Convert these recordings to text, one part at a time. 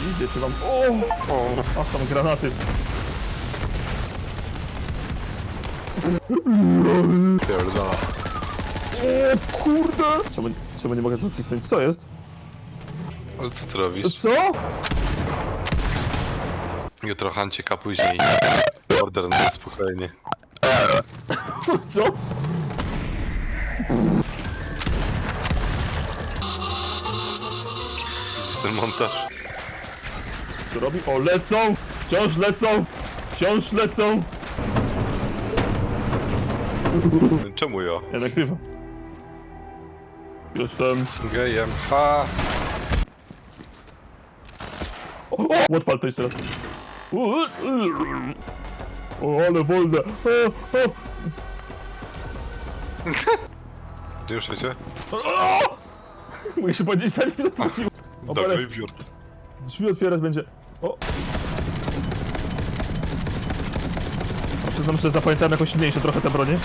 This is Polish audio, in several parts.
Widzę, czy mam... O! o! A są granaty. Pierdala. O kurde! Czemu, czemu nie mogę tu kliknąć? Co jest? Ale co ty robisz? Co? Jutro Hancik, a później order na spokojnie. Co? Ten montaż? Co robi? O, lecą! Wciąż lecą! Wciąż lecą! Czemu ja? Ja nagrywam. Jestem... Gejem. A! O, o! Odpal to jeszcze raz. O, o, ale wolne! O, o. Ruszę się? Mogę się powiedzieć, zanim to. O, Dobry wiort. drzwi otwierać będzie. O! A Przyznam, że zapamiętałem jako silniejsze trochę te bronie.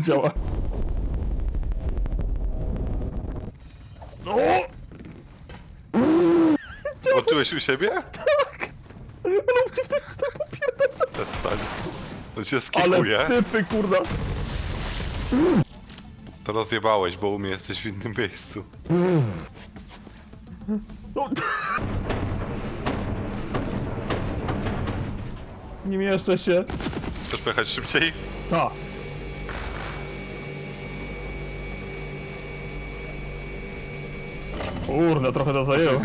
Działa. No! Zobaczyłeś u siebie? Ale on cię wtedy tak popierdala. Przestań. To cię Ale skikuje. typy, kurna. To rozjebałeś, bo u mnie jesteś w innym miejscu. No. Nie mieszczę się. Chcesz pojechać szybciej? Ta. Kurna, trochę to zajęło.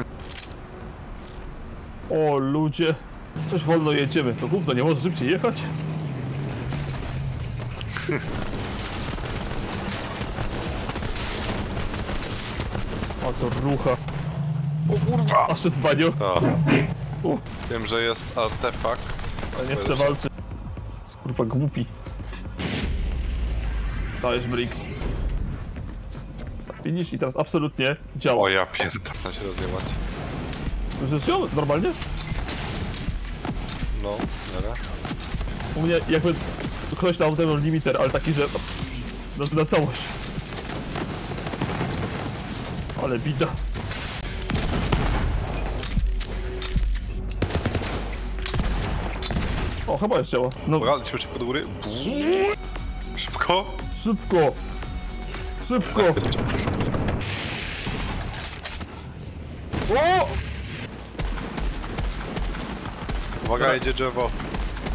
O, ludzie. Coś wolno jedziemy. To gówno, nie może szybciej jechać? O, to rucha. O kurwa! Aż w baniu. Tak. U, Wiem, że jest artefakt. ale nie chcę walczyć. Jest kurwa głupi. Dajesz brik. Widzisz? I teraz absolutnie działa. O ja pierdolę się rozjebać. Słyszysz ją? Normalnie? No, dobra. U mnie jakby ktoś dał ten limiter, ale taki, że na, na całość. Ale bida. O, chyba jest działa. No, Dobra, lecimy szybko do góry. Szybko. szybko! Szybko! O! Uwaga, jedzie drzewo.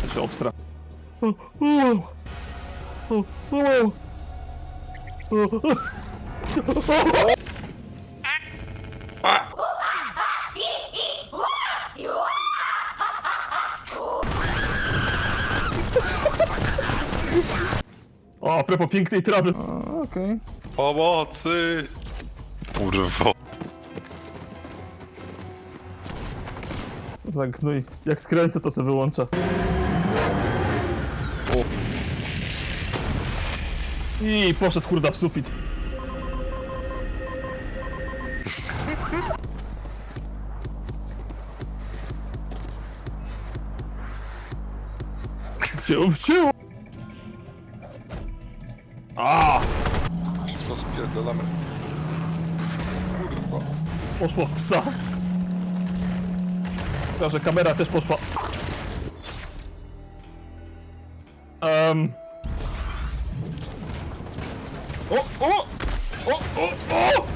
To się obstra. O, o, o, o. O, O, a propos pięknej trawy. Okej. Pomocy! Kurwo. Zagnój. Jak skręcę, to se wyłącza. O. I poszedł kurda w sufit. Wciął, wciął! A! Wszystko spierdolamy. Kurwa. Poszło w psa. Chyba, że kamera też poszła. Um. O, o! O, o, o!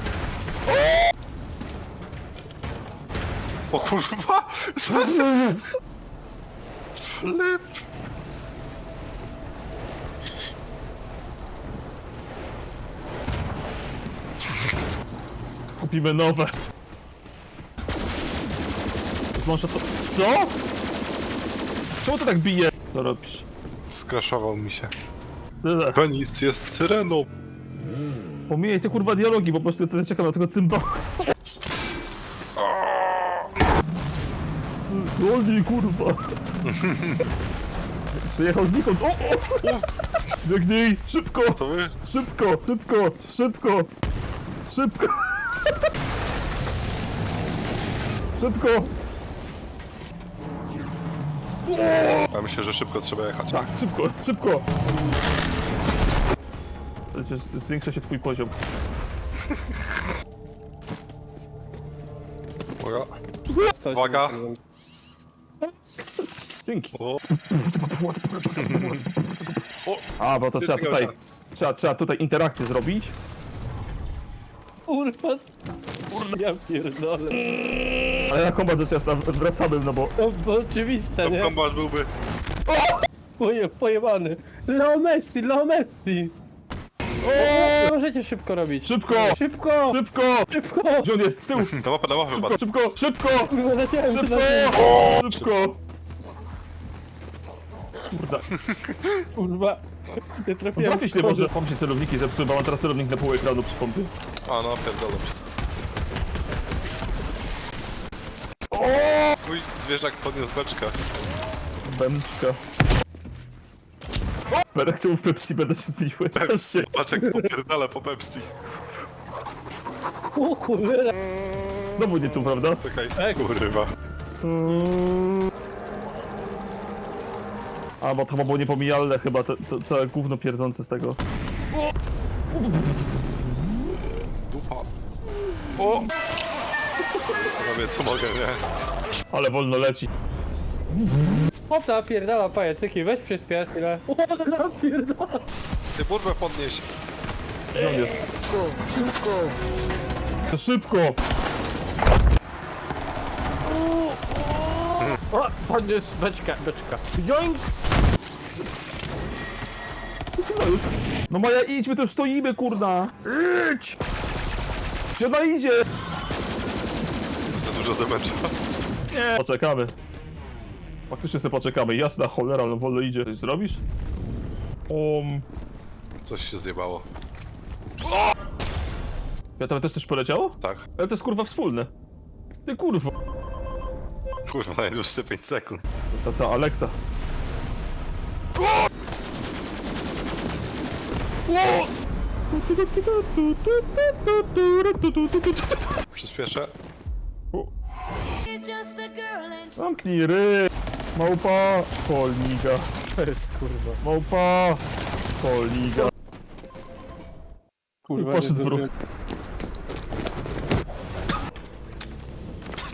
O kurwa! Flip! Kupimy nowe. Może to... Co? Czemu to tak bije? Co robisz? Skraszował mi się. Tyle. Penis jest syreną. Pomijaj te kurwa dialogi, bo po prostu ja czekam na tego cymbała. Wolniej kurwa. Przyjechał znikąd. O, o! Biegnij! Szybko! To wy? Szybko! Szybko! Szybko! Szybko! Szybko! Ja myślę, że szybko trzeba jechać. Tak, szybko, szybko! Zwiększa się twój poziom. Uwaga. Uwaga. Dzięki. O, A, bo to trzeba tutaj... Trzeba, trzeba tutaj interakcję zrobić. Kurwa. Ja pierdolę. Ale ja kombat rzecz jasna wracamy, no bo... No bo oczywiste, nie? to kombat byłby. Poje, pojebany. Leo Messi, Leo Messi. O, możecie szybko robić. Szybko! Szybko! Szybko! Szybko! Gdzie on jest? Z tyłu! Na mapę, na mapę Szybko, szybko, szybko! Kurwa, leciałem się Szybko! na. Szybko! Kurda, Kurwa. Nie trafiłem. trafić nie może. Się celowniki zepsuły, bo mam teraz celownik na pół ekranu przy pompie. A no, pierdolę się. Mój zwierzak podniósł beczkę. Bęczka. Będę chciał w Pepsi, będę się zmieniły. Też się. Patrz jak popierdala po Pepsi. O kurwa. Znowu nie tu, prawda? Czekaj, Ej. kurwa. A, bo to chyba było niepomijalne chyba, to, to, to gówno pierdzące z tego. Dupa. O! Robię co mogę, nie? Ale wolno leci. Hopla, pierdala pajacyki, weź przyspiesz chwilę. O, pierdala. Ty burwę podnieś. Gdzie on jest? Szybko! To szybko! O, podniósł beczka, beczka. Joink! No już. No Maja, idź, my tu już stoimy, kurna! Idź! Gdzie ona idzie? Za dużo demecza. Nie! Poczekamy. Faktycznie sobie poczekamy. Jasna cholera, ale wolno idzie. Coś zrobisz? Um... Coś się zjebało. Ja też coś poleciało? Tak. Ale to jest kurwa wspólne. Ty kurwa. Kurwa, najdłuższe 5 sekund. To co, Alexa? Przyspieszę. Girl and Zamknij ry! Małpa, poliga. Kurwa. Małpa, poliga. Kurwa, poszedł nie w ruch.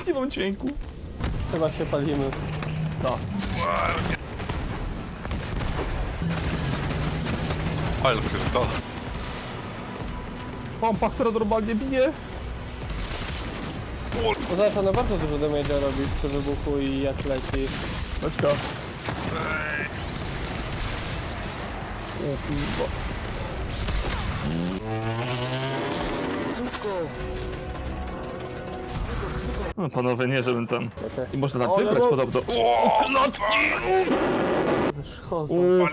Nie mam dźwięku. Chyba się palimy. Tak. Ale pierdolę. Pompa, która normalnie bije. Poza tym ona bardzo dużo damage'a robi przy wybuchu i jak leci. Leczka. O kurwa. No panowie, nie żebym tam... I można tam O, wybrać no. podobno. O, klotki! Chodzą. O kurwa.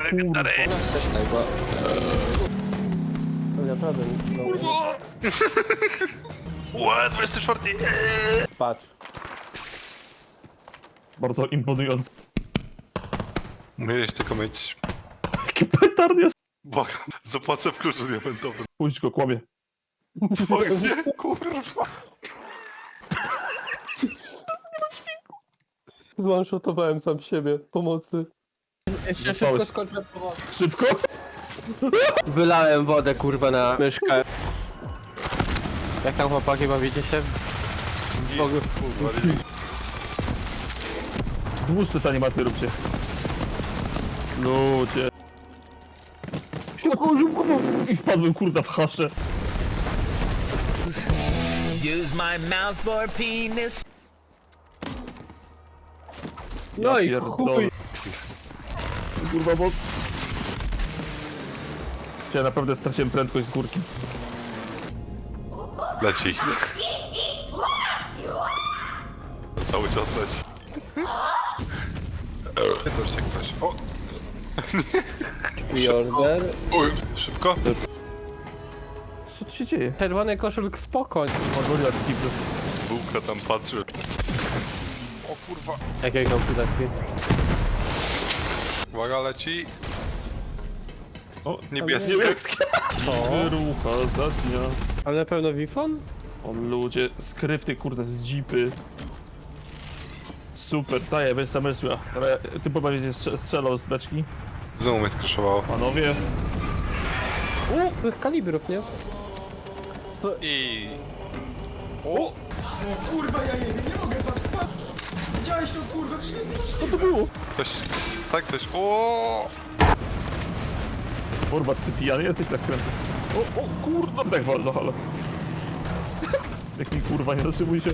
To naprawdę nic nie robi. Ła, 24! Patrz. Bardzo imponujący. Miałeś tylko mieć... Jaki petard jest. Błagam, zapłacę w kluczu diamentowym. Puść go, kłamie. Oj, nie, kurwa. Zwanshotowałem sam siebie. Pomocy. Jeszcze szybko skończę pomocy. Szybko? Wylałem wodę kurwa na myszkę. Jak tam chłopaki bawicie się? Dłuższe te animacje róbcie. Ludzie. I wpadłem kurda w haszę. Use my mouth for penis. No i chuj. Kurwa boss. Ja naprawdę straciłem prędkość z górki. Leci. Cały czas leci. Też jak ktoś. O! Order. Oj, szybko? Co tu się dzieje? Czerwony koszulk spoko. Magoliat w kiblu. Bułka tam patrzy. O kurwa. Jakiej komplikacji? Uwaga, leci. O, Niebieskie. niebieskie. Wyrucha za dnia. Ale na pewno Wifon? O ludzie, skrypty kurde z jeepy. Super, zaje, bez namysłu. Ale ty chyba strze- strzelał z beczki. Znowu mnie skraszowało. Panowie. U, tych kalibrów, nie? I... O! Kurwa, ja nie wiem, nie mogę! Widziałeś to, kurwa, przecież nie. Co to było? Ktoś... Tak, ktoś... O! Kurwa, ty pijany jesteś, tak skręcasz. O, o kurwa, tak wolno, halo. Jak mi kurwa, nie zatrzymuj się.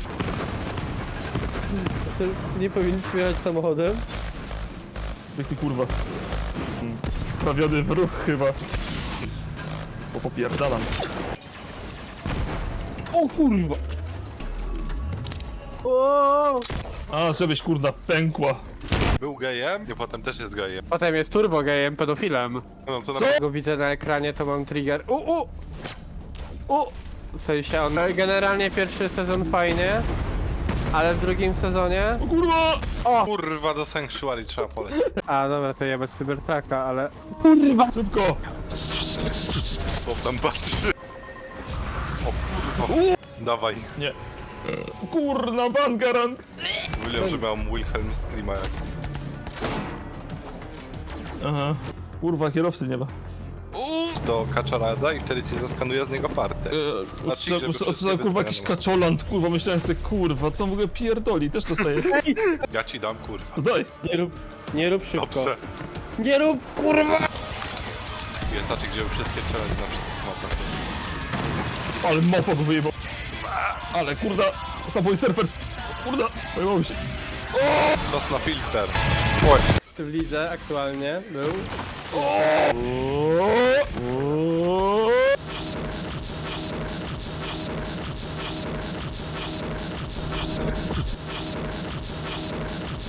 To nie powinniśmy jechać samochodem. Jak mi kurwa. Prawiony w ruch chyba. Bo popierdalam. O kurwa! O! A, żebyś kurna pękła. Był gejem? Nie, potem też jest gejem. Potem jest turbo gejem, pedofilem. No na... Jak go widzę na ekranie, to mam trigger. U, u! U! W sensie on... Generalnie pierwszy sezon fajnie, ale w drugim sezonie... O kurwa! Kurwa, do Sanctuary trzeba polecieć. A dobra, to jebać cybertraka, ale... Szybko! Co tam patrzy? O kurwa. Dawaj. Nie. Kurna, bangarant! William, że miał Wilhelm Screama jak... Aha. Kurwa, kierowcy nie ma. do kaczarada i wtedy ci zaskanuje z niego partę. Eee, Znaczy, żeby kurwa, jakiś wyskanować. kaczoland, kurwa, myślałem sobie, kurwa, co on w ogóle pierdoli, też dostaje. Ja ci dam kurwa. To daj. Nie rób... Nie rób szybko. Dobrze. Nie rób kurwa! Jest znaczy, gdzie wszystkie strzelać na wszystkich mapach. Ale mopok wyjebał. Ale kurda, Subway Surfers. Kurda, pojebało się. Czas na filtr. Oj. W lidze aktualnie był. O, o,